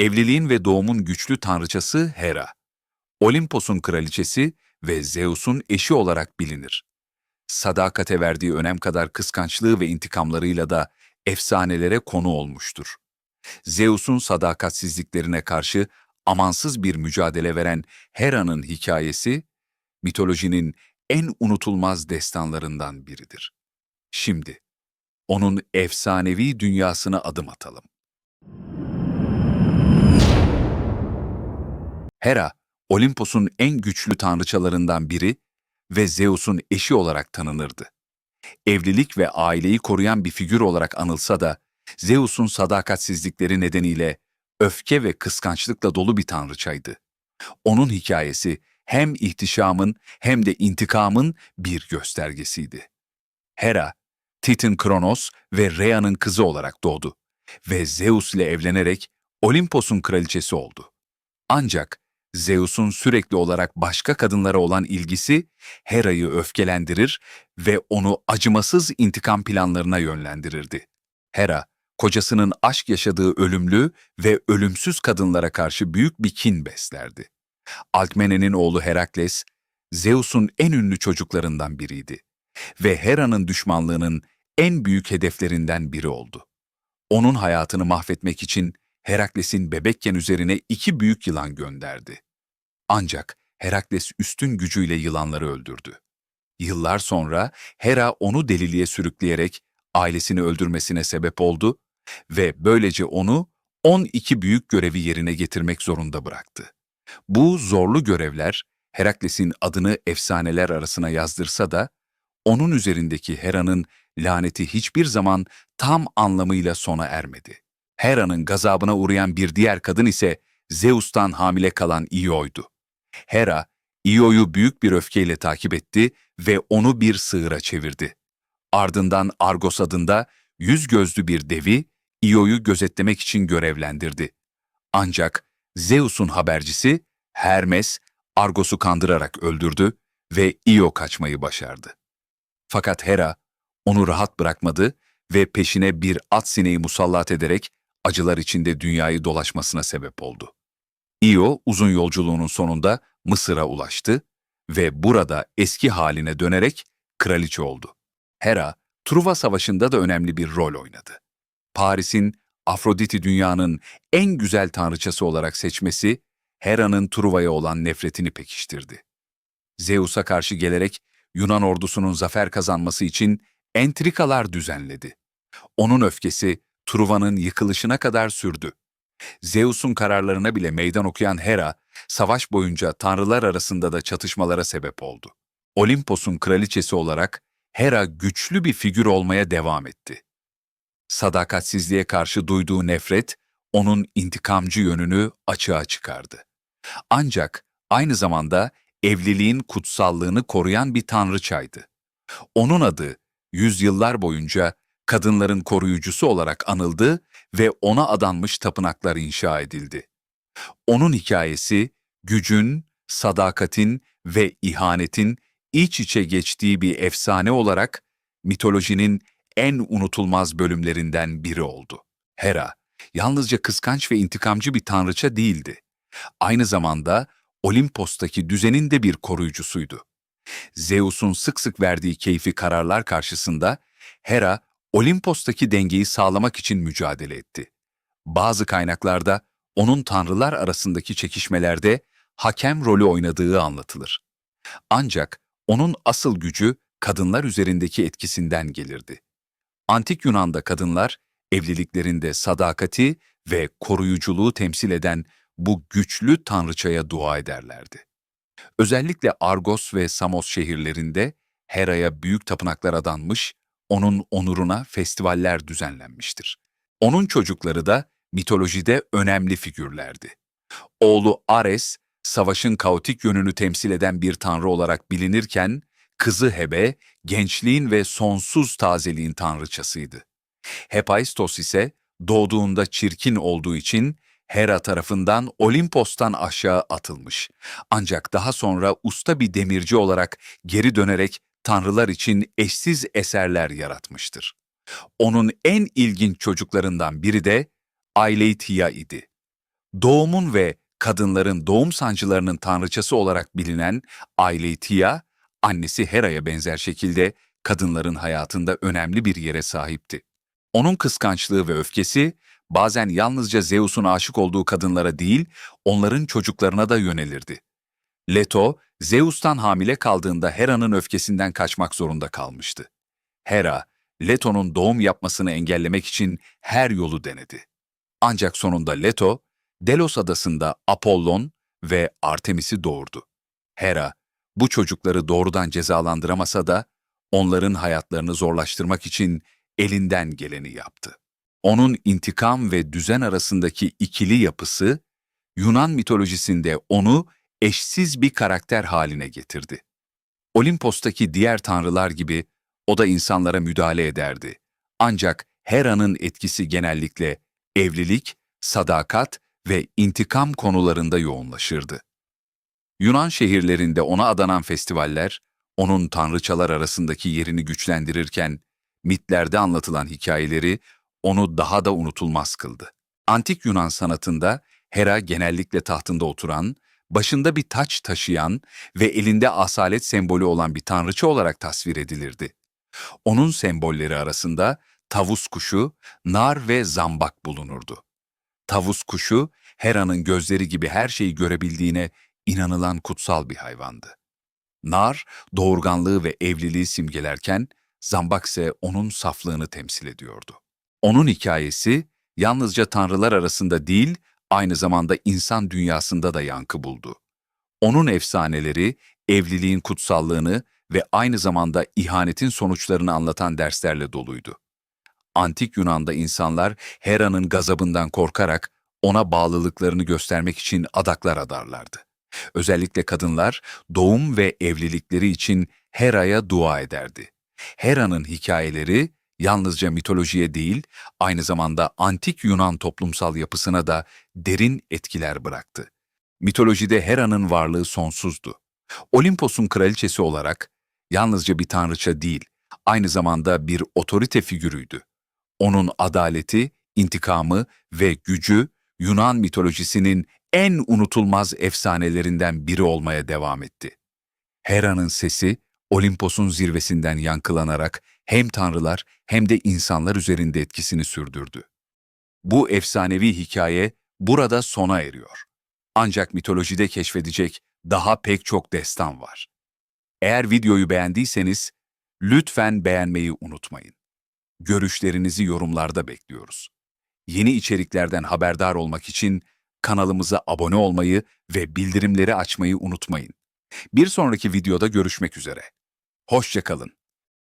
evliliğin ve doğumun güçlü tanrıçası Hera. Olimpos'un kraliçesi ve Zeus'un eşi olarak bilinir. Sadakate verdiği önem kadar kıskançlığı ve intikamlarıyla da efsanelere konu olmuştur. Zeus'un sadakatsizliklerine karşı amansız bir mücadele veren Hera'nın hikayesi, mitolojinin en unutulmaz destanlarından biridir. Şimdi, onun efsanevi dünyasına adım atalım. Hera, Olimpos'un en güçlü tanrıçalarından biri ve Zeus'un eşi olarak tanınırdı. Evlilik ve aileyi koruyan bir figür olarak anılsa da, Zeus'un sadakatsizlikleri nedeniyle öfke ve kıskançlıkla dolu bir tanrıçaydı. Onun hikayesi hem ihtişamın hem de intikamın bir göstergesiydi. Hera, Titan Kronos ve Rhea'nın kızı olarak doğdu ve Zeus ile evlenerek Olimpos'un kraliçesi oldu. Ancak Zeus'un sürekli olarak başka kadınlara olan ilgisi Hera'yı öfkelendirir ve onu acımasız intikam planlarına yönlendirirdi. Hera, kocasının aşk yaşadığı ölümlü ve ölümsüz kadınlara karşı büyük bir kin beslerdi. Alkmene'nin oğlu Herakles, Zeus'un en ünlü çocuklarından biriydi ve Hera'nın düşmanlığının en büyük hedeflerinden biri oldu. Onun hayatını mahvetmek için Herakles'in bebekken üzerine iki büyük yılan gönderdi. Ancak Herakles üstün gücüyle yılanları öldürdü. Yıllar sonra Hera onu deliliğe sürükleyerek ailesini öldürmesine sebep oldu ve böylece onu 12 büyük görevi yerine getirmek zorunda bıraktı. Bu zorlu görevler Herakles'in adını efsaneler arasına yazdırsa da onun üzerindeki Hera'nın laneti hiçbir zaman tam anlamıyla sona ermedi. Hera'nın gazabına uğrayan bir diğer kadın ise Zeus'tan hamile kalan Io'ydu. Hera, Io'yu büyük bir öfkeyle takip etti ve onu bir sığıra çevirdi. Ardından Argos adında yüz gözlü bir devi Io'yu gözetlemek için görevlendirdi. Ancak Zeus'un habercisi Hermes Argos'u kandırarak öldürdü ve Io kaçmayı başardı. Fakat Hera onu rahat bırakmadı ve peşine bir at sineği musallat ederek acılar içinde dünyayı dolaşmasına sebep oldu. Io uzun yolculuğunun sonunda Mısır'a ulaştı ve burada eski haline dönerek kraliçe oldu. Hera, Truva Savaşı'nda da önemli bir rol oynadı. Paris'in Afrodit'i dünyanın en güzel tanrıçası olarak seçmesi, Hera'nın Truva'ya olan nefretini pekiştirdi. Zeus'a karşı gelerek Yunan ordusunun zafer kazanması için entrikalar düzenledi. Onun öfkesi Truva'nın yıkılışına kadar sürdü. Zeus'un kararlarına bile meydan okuyan Hera, savaş boyunca tanrılar arasında da çatışmalara sebep oldu. Olimpos'un kraliçesi olarak Hera güçlü bir figür olmaya devam etti. Sadakatsizliğe karşı duyduğu nefret, onun intikamcı yönünü açığa çıkardı. Ancak aynı zamanda evliliğin kutsallığını koruyan bir tanrıçaydı. Onun adı yüzyıllar boyunca kadınların koruyucusu olarak anıldı ve ona adanmış tapınaklar inşa edildi. Onun hikayesi gücün, sadakatin ve ihanetin iç içe geçtiği bir efsane olarak mitolojinin en unutulmaz bölümlerinden biri oldu. Hera, yalnızca kıskanç ve intikamcı bir tanrıça değildi. Aynı zamanda Olimpos'taki düzenin de bir koruyucusuydu. Zeus'un sık sık verdiği keyfi kararlar karşısında Hera, Olimpos'taki dengeyi sağlamak için mücadele etti. Bazı kaynaklarda onun tanrılar arasındaki çekişmelerde hakem rolü oynadığı anlatılır. Ancak onun asıl gücü kadınlar üzerindeki etkisinden gelirdi. Antik Yunan'da kadınlar evliliklerinde sadakati ve koruyuculuğu temsil eden bu güçlü tanrıçaya dua ederlerdi. Özellikle Argos ve Samos şehirlerinde Hera'ya büyük tapınaklar adanmış, onun onuruna festivaller düzenlenmiştir. Onun çocukları da mitolojide önemli figürlerdi. Oğlu Ares, savaşın kaotik yönünü temsil eden bir tanrı olarak bilinirken, kızı Hebe, gençliğin ve sonsuz tazeliğin tanrıçasıydı. Hephaistos ise doğduğunda çirkin olduğu için Hera tarafından Olimpos'tan aşağı atılmış. Ancak daha sonra usta bir demirci olarak geri dönerek tanrılar için eşsiz eserler yaratmıştır. Onun en ilginç çocuklarından biri de Aileitia idi. Doğumun ve kadınların doğum sancılarının tanrıçası olarak bilinen Ailetia, annesi Hera'ya benzer şekilde kadınların hayatında önemli bir yere sahipti. Onun kıskançlığı ve öfkesi bazen yalnızca Zeus'un aşık olduğu kadınlara değil, onların çocuklarına da yönelirdi. Leto, Zeus'tan hamile kaldığında Hera'nın öfkesinden kaçmak zorunda kalmıştı. Hera, Leto'nun doğum yapmasını engellemek için her yolu denedi. Ancak sonunda Leto, Delos adasında Apollon ve Artemis'i doğurdu. Hera, bu çocukları doğrudan cezalandıramasa da onların hayatlarını zorlaştırmak için elinden geleni yaptı. Onun intikam ve düzen arasındaki ikili yapısı, Yunan mitolojisinde onu eşsiz bir karakter haline getirdi. Olimpos'taki diğer tanrılar gibi o da insanlara müdahale ederdi. Ancak Hera'nın etkisi genellikle evlilik, sadakat ve intikam konularında yoğunlaşırdı. Yunan şehirlerinde ona adanan festivaller, onun tanrıçalar arasındaki yerini güçlendirirken, mitlerde anlatılan hikayeleri onu daha da unutulmaz kıldı. Antik Yunan sanatında Hera genellikle tahtında oturan, başında bir taç taşıyan ve elinde asalet sembolü olan bir tanrıça olarak tasvir edilirdi. Onun sembolleri arasında tavus kuşu, nar ve zambak bulunurdu. Tavus kuşu, Hera'nın gözleri gibi her şeyi görebildiğine inanılan kutsal bir hayvandı. Nar, doğurganlığı ve evliliği simgelerken, zambak ise onun saflığını temsil ediyordu. Onun hikayesi, yalnızca tanrılar arasında değil, aynı zamanda insan dünyasında da yankı buldu. Onun efsaneleri, evliliğin kutsallığını ve aynı zamanda ihanetin sonuçlarını anlatan derslerle doluydu. Antik Yunan'da insanlar Hera'nın gazabından korkarak ona bağlılıklarını göstermek için adaklar adarlardı. Özellikle kadınlar doğum ve evlilikleri için Hera'ya dua ederdi. Hera'nın hikayeleri yalnızca mitolojiye değil, aynı zamanda antik Yunan toplumsal yapısına da derin etkiler bıraktı. Mitolojide Hera'nın varlığı sonsuzdu. Olimpos'un kraliçesi olarak yalnızca bir tanrıça değil, aynı zamanda bir otorite figürüydü. Onun adaleti, intikamı ve gücü Yunan mitolojisinin en unutulmaz efsanelerinden biri olmaya devam etti. Hera'nın sesi Olimpos'un zirvesinden yankılanarak hem tanrılar hem de insanlar üzerinde etkisini sürdürdü. Bu efsanevi hikaye burada sona eriyor. Ancak mitolojide keşfedecek daha pek çok destan var. Eğer videoyu beğendiyseniz lütfen beğenmeyi unutmayın. Görüşlerinizi yorumlarda bekliyoruz. Yeni içeriklerden haberdar olmak için kanalımıza abone olmayı ve bildirimleri açmayı unutmayın. Bir sonraki videoda görüşmek üzere. Hoşçakalın.